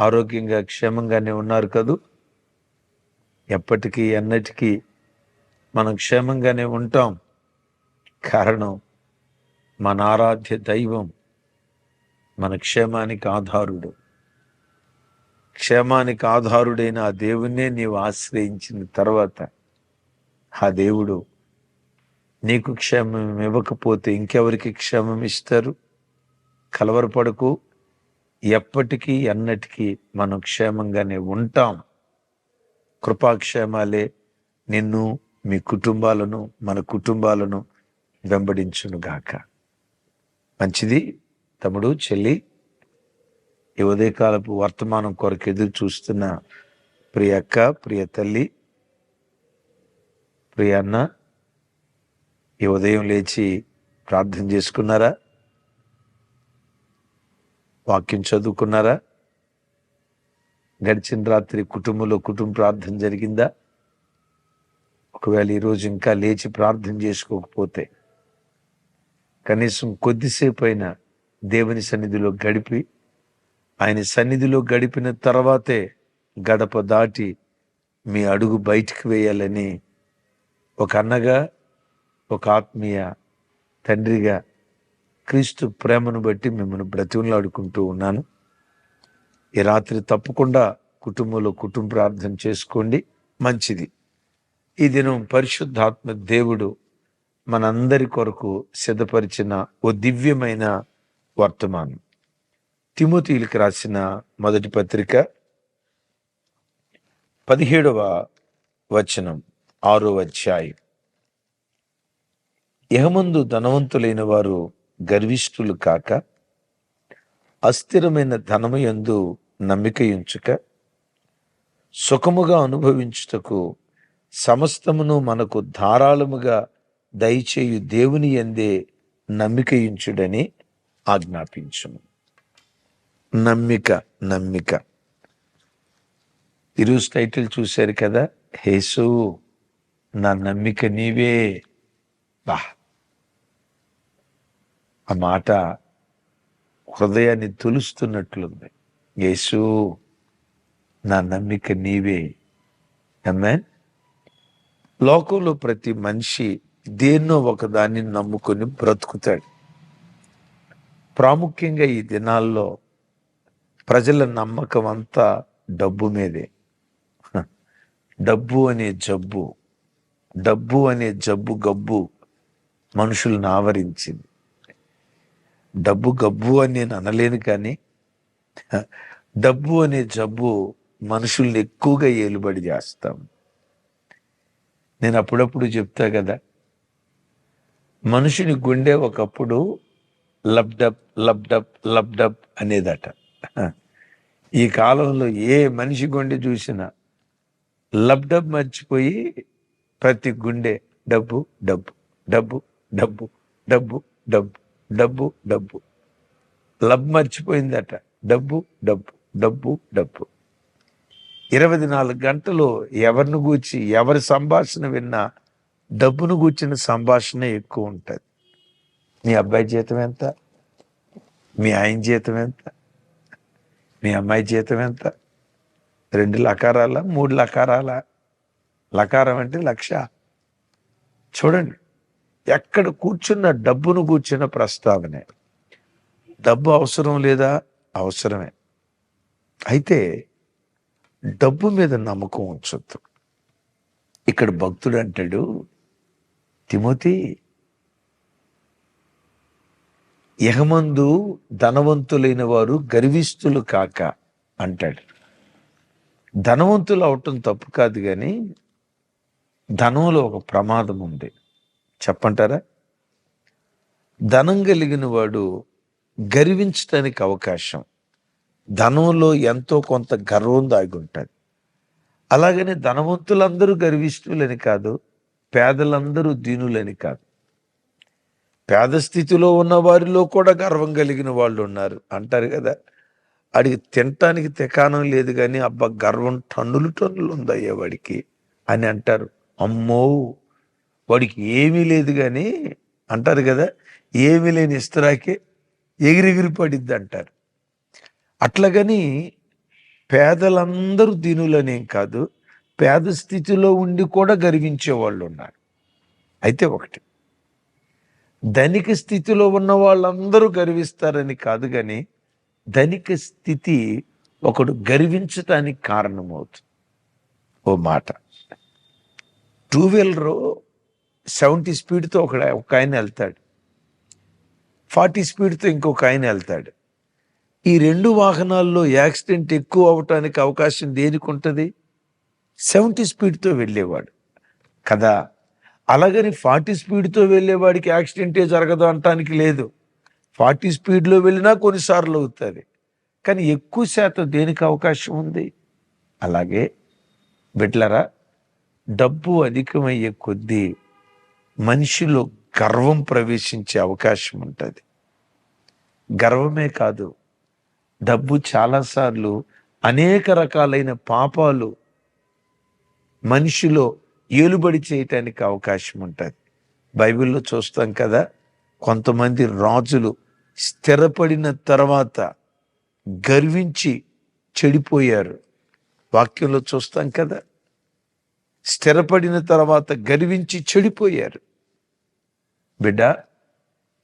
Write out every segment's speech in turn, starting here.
ఆరోగ్యంగా క్షేమంగానే ఉన్నారు కదూ? ఎప్పటికీ ఎన్నటికీ మనం క్షేమంగానే ఉంటాం. కారణం మన ఆరాధ్య దైవం మన క్షేమానికి ఆధారుడు. క్షేమానికి ఆధారుడైన ఆ దేవుణ్ణే నీవు ఆశ్రయించిన తర్వాత ఆ దేవుడు నీకు క్షేమం ఇవ్వకపోతే ఇంకెవరికి క్షేమం ఇస్తారు? కలవరపడకు ఎప్పటికీ ఎన్నటికీ మనం క్షేమంగానే ఉంటాం. కృపాక్షేమాలే నిన్ను మీ కుటుంబాలను మన కుటుంబాలను వెంబడించునుగాక మంచిది తమ్ముడు చెల్లి ఈ ఉదయకాలపు వర్తమానం కొరకు ఎదురు చూస్తున్న ప్రియ అక్క ప్రియ తల్లి ప్రియ అన్న ఈ ఉదయం లేచి ప్రార్థన చేసుకున్నారా? వాక్యం చదువుకున్నారా? గడిచిన రాత్రి కుటుంబంలో కుటుంబ ప్రార్థన జరిగిందా? ఒకవేళ ఈరోజు ఇంకా లేచి ప్రార్థన చేసుకోకపోతే కనీసం కొద్దిసేపు అయినా దేవుని సన్నిధిలో గడిపి ఆయన సన్నిధిలో గడిపిన తర్వాతే గడప దాటి మీ అడుగు బయటికి వేయాలని ఒక అన్నగా ఒక ఆత్మీయ తండ్రిగా క్రీస్తు ప్రేమను బట్టి మిమ్మల్ని బ్రతిమలాడుకుంటూ ఉన్నాను. ఈ రాత్రి తప్పకుండా కుటుంబంలో కుటుంబ ప్రార్థన చేసుకోండి. మంచిది. ఈ దినం పరిశుద్ధాత్మ దేవుడు మనందరి కొరకు సిద్ధపరిచిన ఓ దివ్యమైన వర్తమానం. తిమోతీలకు రాసిన మొదటి పత్రిక పదిహేడవ వచనం ఆరో అధ్యాయం. యహమందు ధనవంతులైన వారు గర్విష్ఠులు కాక అస్థిరమైన ధనము యందు నమ్మిక ఉంచుక సుఖముగా అనుభవించుటకు సమస్తమును మనకు ధారాళముగా దయచేయు దేవుని ఎందే నమ్మికయించుడని ఆజ్ఞాపించుము. నమ్మిక నమ్మిక. ఈరోజు టైటిల్ చూశారు కదా? హేసు నా నమ్మిక నీవే. బా. ఆ మాట హృదయాన్ని తులుస్తున్నట్లుంది. యేసు నా నమ్మిక నీవే. అమ్మే లోకంలో ప్రతి మనిషి దేన్నో ఒకదాన్ని నమ్ముకొని బ్రతుకుతాడు. ప్రాముఖ్యంగా ఈ దినాల్లో ప్రజల నమ్మకం అంతా డబ్బు మీదే. డబ్బు అనే జబ్బు డబ్బు అనే జబ్బు గబ్బు మనుషులను ఆవరించింది. డబ్బు గబ్బు అని నేను అనలేను కానీ డబ్బు అనే జబ్బు మనుషుల్ని ఎక్కువగా ఏలుబడి చేస్తాం. నేను అప్పుడప్పుడు చెప్తా కదా మనుషుని గుండె ఒకప్పుడు లబ్డప్ లబ్డప్ లబ్డప్ అనేదట. ఈ కాలంలో ఏ మనిషి గుండె చూసినా లబ్డప్ మర్చిపోయి ప్రతి గుండె డబ్బు డబ్బు డబ్బు డబ్బు డబ్బు డబ్బు. డబ్బు డబ్బు. లబ్ మర్చిపోయిందట. డబ్బు డబ్బు డబ్బు డబ్బు. ఇరవై నాలుగు గంటలు ఎవరిని గూర్చి ఎవరి సంభాషణ విన్నా డబ్బును గూర్చిన సంభాషణ ఎక్కువ ఉంటుంది. మీ అబ్బాయి జీతం ఎంత? మీ ఆయన జీతం ఎంత? మీ అమ్మాయి జీతం ఎంత? రెండు లకారాల? మూడు లకారాల? లకారం అంటే లక్ష. చూడండి. ఎక్కడ కూర్చున్న డబ్బును కూర్చున్న ప్రస్తావనే. డబ్బు అవసరం లేదా? అవసరమే. అయితే డబ్బు మీద నమ్మకం ఉంచొద్దు. ఇక్కడ భక్తుడు అంటాడు తిమోతి యహమందు ధనవంతులైన వారు గర్విస్తులు కాక అంటాడు. ధనవంతులు అవటం తప్పు కాదు కానీ ధనంలో ఒక ప్రమాదం ఉంది. చెప్పంటారా? ధనం కలిగిన వాడు గర్వించటానికి అవకాశం. ధనంలో ఎంతో కొంత గర్వం దాగి ఉంటుంది అలాగనే ధనవంతులందరూ గర్విష్ఠులని కాదు పేదలందరూ దీనులని కాదు. పేద స్థితిలో ఉన్న వారిలో కూడా గర్వం కలిగిన వాళ్ళు ఉన్నారు. అంటారు కదా అడిగి తినటానికి తెకానం లేదు కానీ అబ్బా గర్వం టన్నులు టన్నులు ఉందయ్యా వాడికి అని అంటారు. అమ్మో! వాడికి ఏమీ లేదు కానీ అంటారు కదా ఏమీ లేని ఇస్తరాకే ఎగిరెగిరి పడిద్ది అంటారు అట్లాగని పేదలందరూ దీనులనేం కాదు పేద స్థితిలో ఉండి కూడా గర్వించే వాళ్ళు ఉన్నారు అయితే ఒకటి ధనిక స్థితిలో ఉన్న వాళ్ళందరూ గర్విస్తారని కాదు కానీ ధనిక స్థితి ఒకడు గర్వించటానికి కారణమవుతుంది. ఓ మాట. టూ వీలరు సెవెంటీ స్పీడ్తో ఒక ఒక ఆయన వెళ్తాడు. ఫార్టీ స్పీడ్తో ఇంకొక ఆయన వెళ్తాడు. ఈ రెండు వాహనాల్లో యాక్సిడెంట్ ఎక్కువ అవటానికి అవకాశం దేనికి ఉంటుంది? సెవెంటీ స్పీడ్తో వెళ్ళేవాడు. కదా అలాగని ఫార్టీ స్పీడ్తో వెళ్ళేవాడికి యాక్సిడెంటే జరగదు అనటానికి లేదు. ఫార్టీ స్పీడ్లో వెళ్ళినా కొన్నిసార్లు అవుతుంది. కానీ ఎక్కువ శాతం దేనికి అవకాశం ఉంది? అలాగే బిడ్లరా డబ్బు అధికమయ్యే కొద్దీ మనిషిలో గర్వం ప్రవేశించే అవకాశం ఉంటుంది. గర్వమే కాదు డబ్బు చాలాసార్లు అనేక రకాలైన పాపాలు మనిషిలో ఏలుబడి చేయటానికి అవకాశం ఉంటుంది. బైబిల్లో చూస్తాం కదా కొంతమంది రాజులు స్థిరపడిన తర్వాత గర్వించి చెడిపోయారు. వాక్యంలో చూస్తాం కదా స్థిరపడిన తర్వాత గర్వించి చెడిపోయారు. బిడ్డ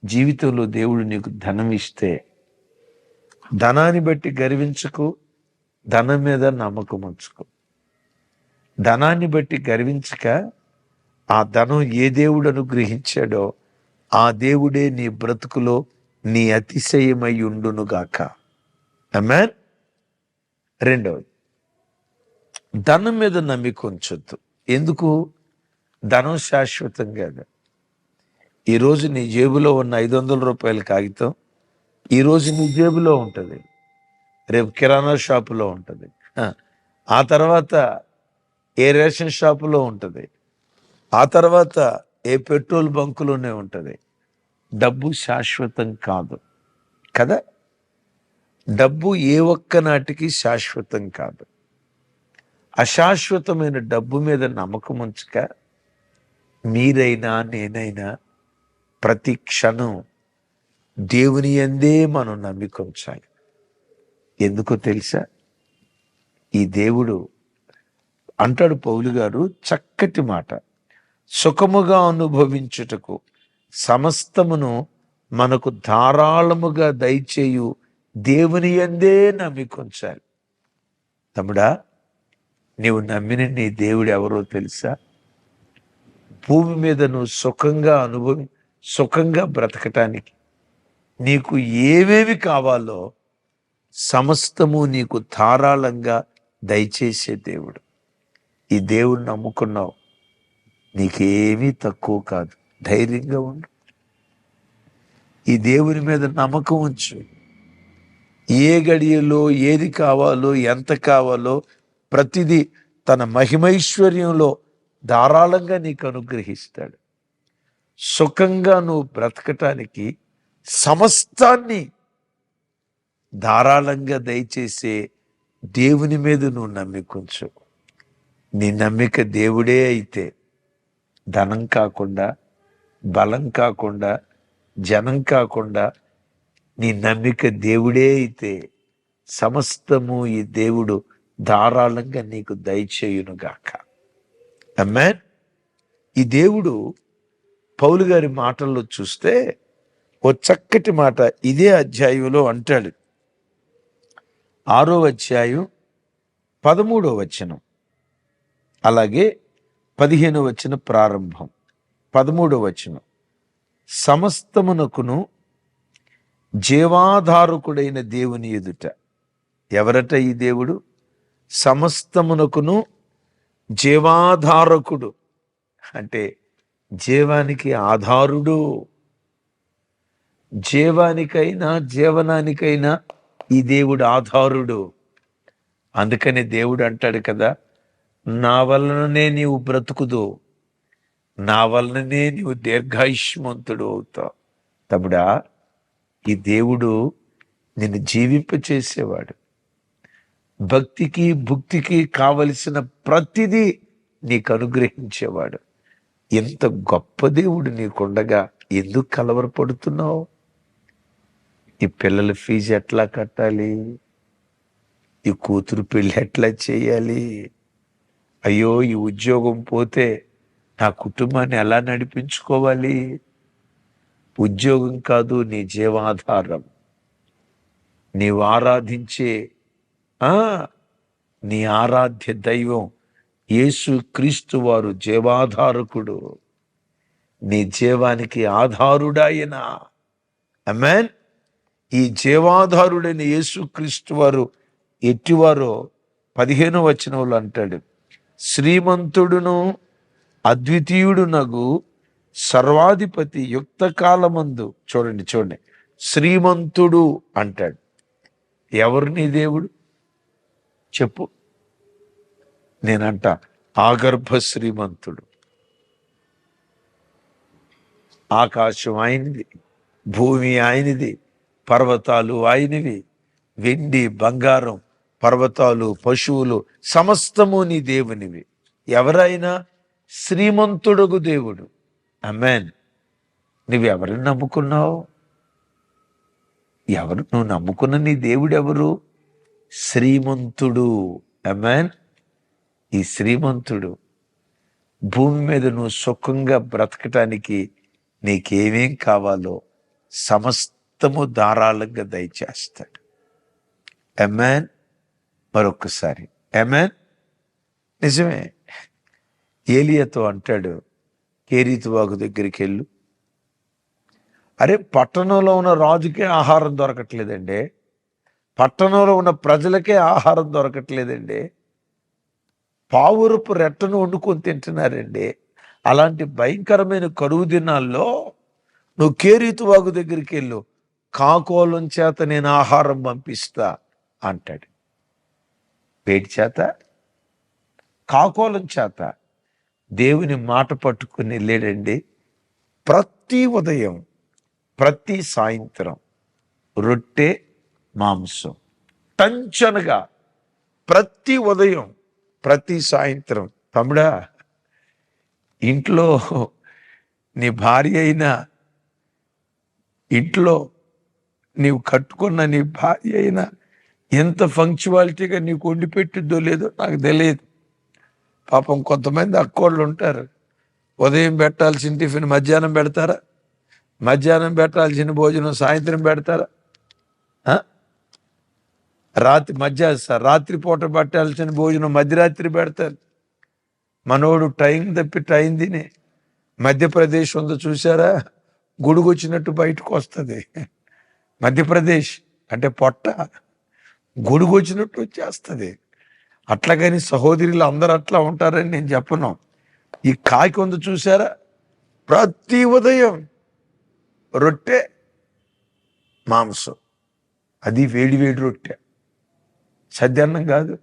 జీవితంలో దేవుడు నీకు ధనం ఇస్తే ధనాన్ని బట్టి గర్వించకు ధనం మీద నమ్మకం ఉంచుకో. ధనాన్ని బట్టి గర్వించక ఆ ధనం ఏ దేవుడు అనుగ్రహించాడో ఆ దేవుడే నీ బ్రతుకులో నీ అతిశయమై ఉండునుగాక అమ్మాన్ రెండవది ధనం మీద నమ్మిక ఉంచొద్దు. ఎందుకు? ధనం శాశ్వతం కాదు. ఈరోజు నీ జేబులో ఉన్న ఐదు వందల రూపాయల కాగితం ఈరోజు నీ జేబులో ఉంటుంది. రేపు కిరాణా షాపులో ఉంటుంది. ఆ, ఆ తర్వాత ఏ రేషన్ షాపులో ఉంటుంది? ఆ తర్వాత ఏ పెట్రోల్ బంకులోనే ఉంటుంది. డబ్బు శాశ్వతం కాదు. కదా? డబ్బు ఏ ఒక్క నాటికి శాశ్వతం కాదు. అశాశ్వతమైన డబ్బు మీద నమ్మకం ఉంచక మీరైనా నేనైనా ప్రతి క్షణం దేవుని ఎందే మనం నమ్మిక ఉంచాలి. ఎందుకో తెలుసా? ఈ దేవుడు అంటాడు పౌలు గారు చక్కటి మాట. సుఖముగా అనుభవించుటకు సమస్తమును మనకు ధారాళముగా దయచేయు దేవుని ఎందే నమ్మికొంచాలి తమ్ముడా నీవు నమ్మిన నీ దేవుడు ఎవరో తెలుసా? భూమి మీద నువ్వు సుఖంగా అనుభవి సుఖంగా బ్రతకటానికి నీకు ఏమేమి కావాలో సమస్తము నీకు ధారాళంగా దయచేసే దేవుడు. ఈ దేవుడు నమ్ముకున్నావు. నీకేమీ తక్కువ కాదు. ధైర్యంగా ఉండు. ఈ దేవుని మీద నమ్మకం ఉంచు. ఏ గడియలో ఏది కావాలో ఎంత కావాలో ప్రతిదీ తన మహిమైశ్వర్యంలో ధారాళంగా నీకు అనుగ్రహిస్తాడు. సుఖంగా నువ్వు బ్రతకటానికి సమస్తాన్ని ధారాళంగా దయచేసే దేవుని మీద నువ్వు నమ్మికుంచు. నీ నమ్మిక దేవుడే అయితే ధనం కాకుండా బలం కాకుండా జనం కాకుండా నీ నమ్మిక దేవుడే అయితే సమస్తము ఈ దేవుడు ధారాళంగా నీకు దయచేయునుగాక అమ్మాన్ ఈ దేవుడు పౌలు గారి మాటల్లో చూస్తే ఓ చక్కటి మాట ఇదే అధ్యాయంలో అంటాడు. ఆరో అధ్యాయం పదమూడో వచనం. అలాగే పదిహేను వచన ప్రారంభం. పదమూడో వచనం. సమస్తమునకును జీవాధారకుడైన దేవుని ఎదుట. ఎవరట ఈ దేవుడు? సమస్తమునకును జీవాధారకుడు. అంటే జీవానికి ఆధారుడు. జీవానికైనా జీవనానికైనా ఈ దేవుడు ఆధారుడు. అందుకని దేవుడు అంటాడు కదా నా వలననే నీవు బ్రతుకుదు నా వలననే నీవు దీర్ఘాయుష్మంతుడు అవుతావు. తమ్ముడా ఈ దేవుడు నిన్ను జీవింప చేసేవాడు భక్తికి భుక్తికి కావలసిన ప్రతిదీ నీకు అనుగ్రహించేవాడు. ఎంత గొప్ప దేవుడు నీకుండగా ఎందుకు కలవరపడుతున్నావు? ఈ పిల్లల ఫీజు ఎట్లా కట్టాలి? ఈ కూతురు పెళ్ళి ఎట్లా చేయాలి? అయ్యో ఈ ఉద్యోగం పోతే నా కుటుంబాన్ని ఎలా నడిపించుకోవాలి? ఉద్యోగం కాదు నీ జీవాధారం. నీవు ఆరాధించే నీ ఆరాధ్య దైవం యేసు క్రీస్తు వారు జీవాధారకుడు. నీ జీవానికి ఆధారుడాయన. అమెన్ ఈ జీవాధారుడైన యేసుక్రీస్తు వారు ఎట్టివారో పదిహేను వచనంలో అంటాడు శ్రీమంతుడును అద్వితీయుడు నగు సర్వాధిపతి యుక్త కాలమందు చూడండి చూడండి శ్రీమంతుడు అంటాడు. ఎవరు నీ దేవుడు? చెప్పు. నేనంట ఆగర్భ శ్రీమంతుడు ఆకాశం ఆయనది భూమి ఆయనది పర్వతాలు ఆయనవి. వెండి బంగారం పర్వతాలు పశువులు సమస్తము నీ దేవునివి. ఎవరైనా శ్రీమంతుడుగు దేవుడు. అమెన్ నువ్వు ఎవరిని నమ్ముకున్నావు? ఎవరు నువ్వు నమ్ముకున్న నీ దేవుడు ఎవరు శ్రీమంతుడు. అమెన్ ఈ శ్రీమంతుడు భూమి మీద నువ్వు సుఖంగా బ్రతకటానికి నీకేమేం కావాలో సమస్తము ధారాళంగా దయచేస్తాడు. ఎమెన్ మరొకసారి ఎమెన్ నిజమే. ఏలియతో అంటాడు కేరీతువాకు దగ్గరికి వెళ్ళు. అరే పట్టణంలో ఉన్న రాజుకే ఆహారం దొరకట్లేదండి. పట్టణంలో ఉన్న ప్రజలకే ఆహారం దొరకట్లేదండి. పావురపు రెట్టను వండుకొని తింటున్నారండి. అలాంటి భయంకరమైన కరువు దినాల్లో నువ్వు కేరీతువాగు దగ్గరికి వెళ్ళు. కాకోలం చేత నేను ఆహారం పంపిస్తా అంటాడు. వేడి చేత? కాకోలం చేత? దేవుని మాట పట్టుకుని వెళ్ళాడండి. ప్రతి ఉదయం ప్రతి సాయంత్రం రొట్టె మాంసం. టంచనగా ప్రతి ఉదయం ప్రతి సాయంత్రం తమ్ముడా ఇంట్లో నీ భార్య అయినా ఇంట్లో నీవు కట్టుకున్న నీ భార్య అయినా ఎంత ఫంక్చువాలిటీగా నీకు వండి పెట్టిద్దో లేదో నాకు తెలియదు. పాపం కొంతమంది అక్కోళ్ళు ఉంటారు. ఉదయం పెట్టాల్సిన టిఫిన్ మధ్యాహ్నం పెడతారా? మధ్యాహ్నం పెట్టాల్సిన భోజనం సాయంత్రం పెడతారా? రాత్రి మధ్య రాత్రి పూట పట్టాల్సిన భోజనం మధ్యరాత్రి పెడతారు. మనోడు టైం తప్పి టైం తినే. మధ్యప్రదేశ్ ఉందో చూసారా గొడుగొచ్చినట్టు బయటకు వస్తుంది. మధ్యప్రదేశ్ అంటే పొట్ట. గొడుగొచ్చినట్టు వచ్చేస్తుంది. అట్లాగని సహోదరులు అందరూ అట్లా ఉంటారని నేను చెప్పను. ఈ కాకి ఉంది చూసారా ప్రతి ఉదయం రొట్టె మాంసం. అది వేడి వేడి రొట్టె. సద్యాన్నం కాదు.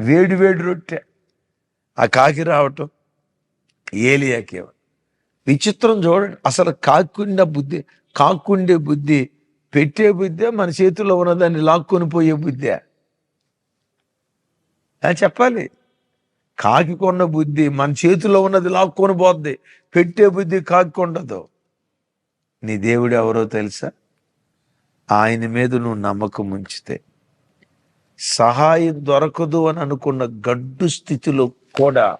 వేడి వేడి రొట్టె. ఆ కాకి రావటం ఏలియాకి విచిత్రం చూడండి. అసలు కాకుండా బుద్ధి కాకుండే బుద్ధి పెట్టే బుద్ధి మన చేతిలో ఉన్నదాన్ని లాక్కొని పోయే బుద్ధి. చెప్పాలి. కాకి కొన్న బుద్ధి మన చేతిలో ఉన్నది లాక్కొని పోద్ది. పెట్టే బుద్ధి కాకి ఉండదు నీ దేవుడు ఎవరో తెలుసా? ఆయన మీద నువ్వు నమ్మకం ఉంచితే సహాయం దొరకదు అని అనుకున్న గడ్డు స్థితిలో కూడా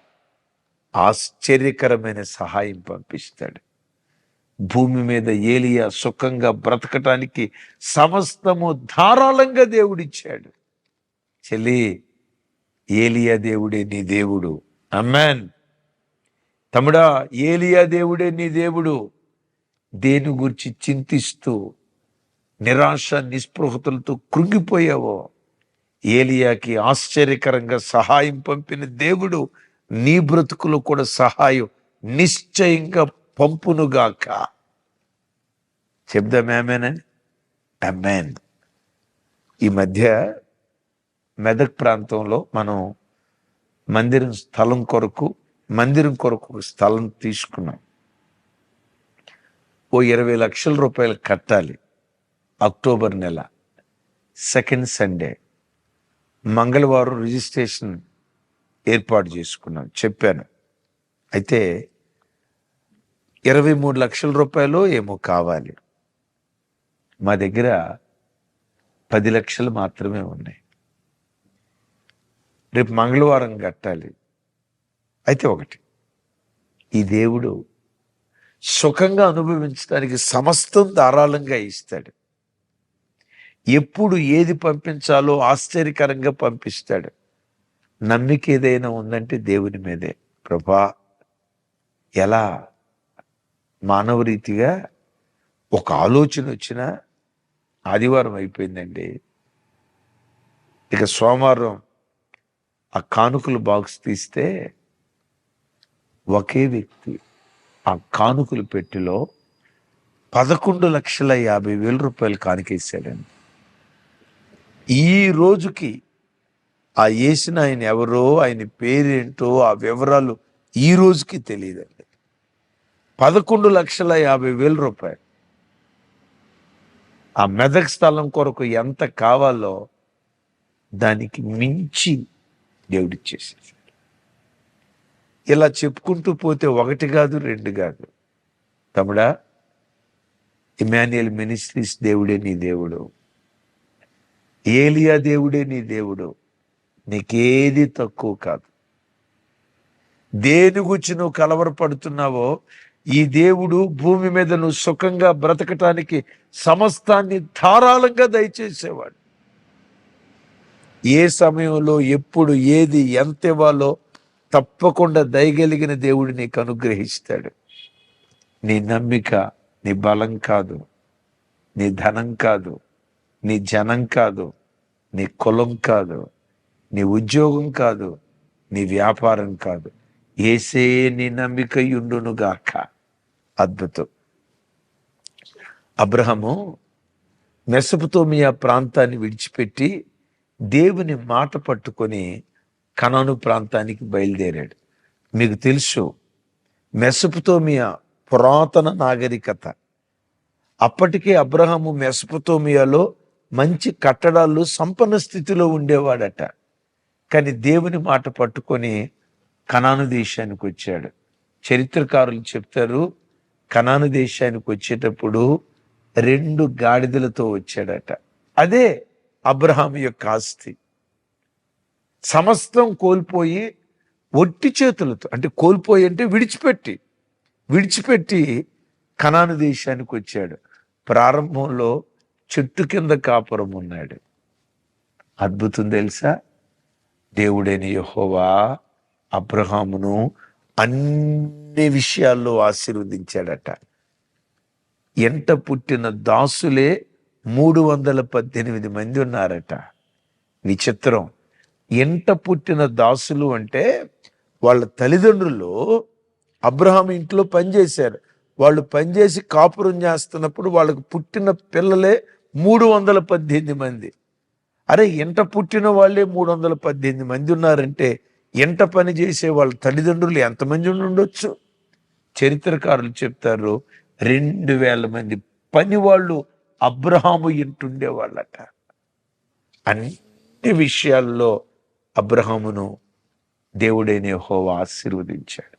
ఆశ్చర్యకరమైన సహాయం పంపిస్తాడు. భూమి మీద ఏలియా సుఖంగా బ్రతకటానికి సమస్తము ధారాళంగా దేవుడిచ్చాడు. చెల్లి ఏలియా దేవుడే నీ దేవుడు. అమ్మాన్. తమ్ముడా ఏలియా దేవుడే నీ దేవుడు. దేని గురించి చింతిస్తూ నిరాశ నిస్పృహతలతో కృంగిపోయావో? ఏలియాకి ఆశ్చర్యకరంగా సహాయం పంపిన దేవుడు నీ బ్రతుకులో కూడా సహాయం నిశ్చయంగా పంపునుగాక. చెప్దామేమేనని అమ్మేన్ ఈ మధ్య మెదక్ ప్రాంతంలో మనం మందిరం స్థలం కొరకు మందిరం కొరకు స్థలం తీసుకున్నాం. ఓ ఇరవై లక్షల రూపాయలు కట్టాలి. అక్టోబర్ నెల సెకండ్ సండే. మంగళవారం రిజిస్ట్రేషన్ ఏర్పాటు చేసుకున్నాం చెప్పాను. అయితే ఇరవై మూడు లక్షల రూపాయలు ఏమో కావాలి. మా దగ్గర పది లక్షలు మాత్రమే ఉన్నాయి. రేపు మంగళవారం కట్టాలి. అయితే ఒకటి ఈ దేవుడు సుఖంగా అనుభవించడానికి సమస్తం ధారాళంగా ఇస్తాడు. ఎప్పుడు ఏది పంపించాలో ఆశ్చర్యకరంగా పంపిస్తాడు. నమ్మిక ఏదైనా ఉందంటే దేవుని మీదే. ప్రభా ఎలా మానవ రీతిగా ఒక ఆలోచన వచ్చిన ఆదివారం అయిపోయిందండి. ఇక సోమవారం ఆ కానుకలు బాక్స్ తీస్తే ఒకే వ్యక్తి ఆ కానుకలు పెట్టిలో పదకొండు లక్షల యాభై వేల రూపాయలు కానుకేసాడండి ఈ రోజుకి ఆ వేసిన ఆయన ఎవరో ఆయన పేరేంటో ఆ వివరాలు ఈ రోజుకి తెలియదండి. పదకొండు లక్షల యాభై వేల రూపాయలు. ఆ మెదక్ స్థలం కొరకు ఎంత కావాలో దానికి మించి దేవుడిచ్చేసేసాడు ఇలా చెప్పుకుంటూ పోతే ఒకటి కాదు రెండు కాదు. తమ్ముడా ఇమాన్యుయల్ మినిస్ట్రీస్ దేవుడే నీ దేవుడు. ఏలియా దేవుడే నీ దేవుడు. నీకేది తక్కువ కాదు. దేని గురించి నువ్వు కలవరపడుతున్నావో ఈ దేవుడు భూమి మీద నువ్వు సుఖంగా బ్రతకటానికి సమస్తాన్ని ధారాళంగా దయచేసేవాడు. ఏ సమయంలో ఎప్పుడు ఏది ఎంత ఇవ్వాలో తప్పకుండా దయగలిగిన దేవుడు నీకు అనుగ్రహిస్తాడు. నీ నమ్మిక నీ బలం కాదు. నీ ధనం కాదు. నీ జనం కాదు నీ కులం కాదు నీ ఉద్యోగం కాదు నీ వ్యాపారం కాదు. ఏసే నీ నమ్మిక యుండునుగాక అద్భుతం. అబ్రహము మెసపుతోమియా ప్రాంతాన్ని విడిచిపెట్టి దేవుని మాట పట్టుకొని కనను ప్రాంతానికి బయలుదేరాడు. మీకు తెలుసు మెసపుతోమియా పురాతన నాగరికత. అప్పటికే అబ్రహము మెసపుతోమియాలో మంచి కట్టడాలు సంపన్న స్థితిలో ఉండేవాడట. కానీ దేవుని మాట పట్టుకొని కనాను దేశానికి వచ్చాడు. చరిత్రకారులు చెప్తారు కనాను దేశానికి వచ్చేటప్పుడు రెండు గాడిదలతో వచ్చాడట. అదే అబ్రహాం యొక్క ఆస్తి. సమస్తం కోల్పోయి ఒట్టి చేతులతో అంటే కోల్పోయి అంటే విడిచిపెట్టి విడిచిపెట్టి కనాను దేశానికి వచ్చాడు. ప్రారంభంలో చెట్టు కింద కాపురం ఉన్నాడు. అద్భుతం తెలుసా? దేవుడైన యహోవా అబ్రహామును అన్ని విషయాల్లో ఆశీర్వదించాడట. ఎంట పుట్టిన దాసులే మూడు వందల పద్దెనిమిది మంది ఉన్నారట. విచిత్రం. ఎంట పుట్టిన దాసులు అంటే వాళ్ళ తల్లిదండ్రులు అబ్రహాం ఇంట్లో పనిచేశారు. వాళ్ళు పనిచేసి కాపురం చేస్తున్నప్పుడు వాళ్ళకు పుట్టిన పిల్లలే మూడు వందల పద్దెనిమిది మంది. అరే ఎంట పుట్టిన వాళ్ళే మూడు వందల పద్దెనిమిది మంది ఉన్నారంటే ఎంట పని చేసే వాళ్ళ తల్లిదండ్రులు ఎంతమంది ఉండొచ్చు? చరిత్రకారులు చెప్తారు రెండు వేల మంది పని వాళ్ళు అబ్రహాము ఇంటుండే వాళ్ళట. అన్ని విషయాల్లో అబ్రహామును దేవుడైన హోవా ఆశీర్వదించాడు.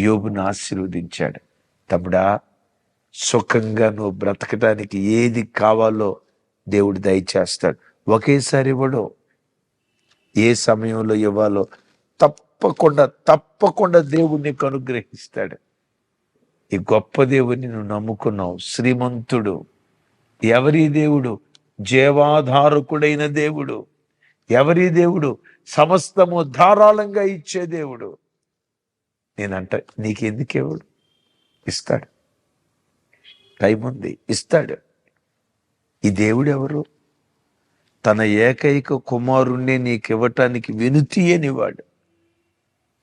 యోబును ఆశీర్వదించాడు. తమ్ముడా సుఖంగా నువ్వు బ్రతకడానికి ఏది కావాలో దేవుడు దయచేస్తాడు. ఒకేసారి ఇవ్వడు. ఏ సమయంలో ఇవ్వాలో తప్పకుండా తప్పకుండా దేవుడు నీకు అనుగ్రహిస్తాడు. ఈ గొప్ప దేవుడిని నువ్వు నమ్ముకున్నావు. శ్రీమంతుడు ఎవరి దేవుడు? జీవాధారకుడైన దేవుడు. ఎవరి దేవుడు? సమస్తము ధారాళంగా ఇచ్చే దేవుడు. నేనంట నీకెందుకేవాడు ఇస్తాడు. టైం ఉంది. ఇస్తాడు. ఈ దేవుడు ఎవరు తన ఏకైక కుమారుణ్ణి నీకు ఇవ్వటానికి వెనుతీయనివాడు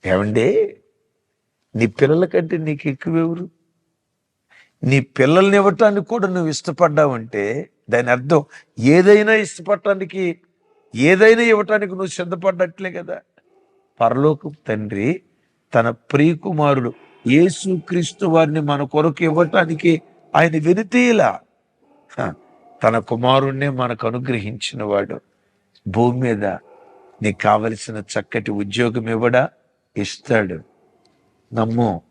ఏమండే? నీ పిల్లల కంటే నీకు ఎక్కువెవరు? నీ పిల్లల్ని ఇవ్వటానికి కూడా నువ్వు ఇష్టపడ్డావంటే దాని అర్థం ఏదైనా ఇష్టపడటానికి ఏదైనా ఇవ్వటానికి నువ్వు సిద్ధపడ్డట్లే కదా. పరలోక తండ్రి తన ప్రియకుమారుడు యేసుక్రీస్తు వారిని మన కొరకు ఇవ్వటానికి ఆయన వెనుతీయలా తన కుమారుణ్ణే మనకు అనుగ్రహించిన వాడు భూమి మీద నీకు కావలసిన చక్కటి ఉద్యోగం ఇవ్వడా ఇస్తాడు. నమ్ము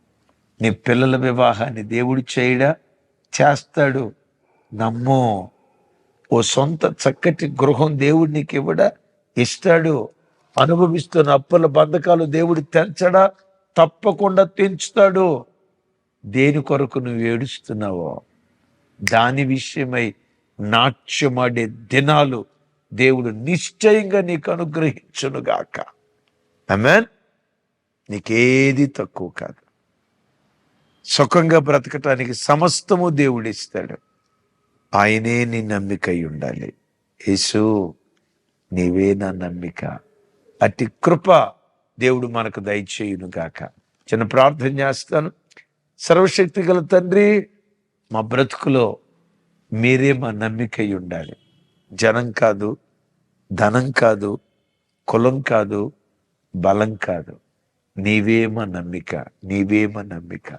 నీ పిల్లల వివాహాన్ని దేవుడు చేయడా? చేస్తాడు. నమ్ము ఓ సొంత చక్కటి గృహం దేవుడు నీకు ఇవ్వడా? ఇస్తాడు. అనుభవిస్తున్న అప్పుల బంధకాలు దేవుడు తెంచడా తప్పకుండా తెంచుతాడు. దేని కొరకు నువ్వు ఏడుస్తున్నావో దాని విషయమై నాట్యమాడే దినాలు దేవుడు నిశ్చయంగా నీకు అనుగ్రహించునుగాక అమెన్ నీకేది తక్కువ కాదు. సుఖంగా బ్రతకటానికి సమస్తము దేవుడు ఇస్తాడు. ఆయనే నీ నమ్మిక అయి ఉండాలి. యేసు నీవే నా నమ్మిక. అతి కృప దేవుడు మనకు దయచేయునుగాక చిన్న ప్రార్థన చేస్తాను. సర్వశక్తి గల తండ్రి మా బ్రతుకులో మీరే మా నమ్మిక ఉండాలి. జనం కాదు ధనం కాదు కులం కాదు బలం కాదు. నీవే మా నమ్మిక నీవే మా నమ్మిక.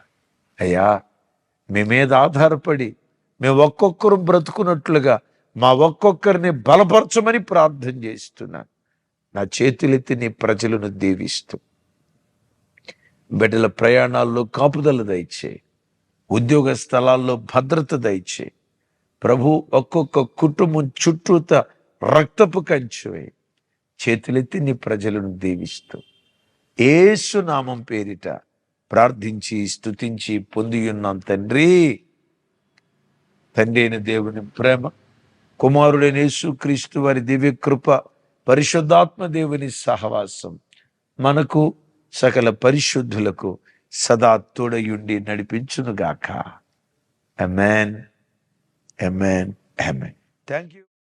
అయ్యా మీ మీద ఆధారపడి మేము ఒక్కొక్కరు బ్రతుకున్నట్లుగా మా ఒక్కొక్కరిని బలపరచమని ప్రార్థన చేస్తున్నాను. నా చేతులెత్తి నీ ప్రజలను దీవిస్తూ బిడ్డల ప్రయాణాల్లో కాపుదల దయచే ఉద్యోగ స్థలాల్లో భద్రత దయచే ప్రభు ఒక్కొక్క కుటుంబం చుట్టూత రక్తపు కంచువే చేతులెత్తి నీ ప్రజలను దీవిస్తూ. ఏసు నామం పేరిట ప్రార్థించి స్తుతించి పొంది ఉన్నాం తండ్రి. తండ్రి అయిన దేవుని ప్రేమ కుమారుడైన యేసుక్రీస్తు వారి దివ్య కృప పరిశుద్ధాత్మ దేవుని సహవాసం మనకు సకల పరిశుద్ధులకు సదా తోడయుండి నడిపించునుగాక. Amen amen amen thank you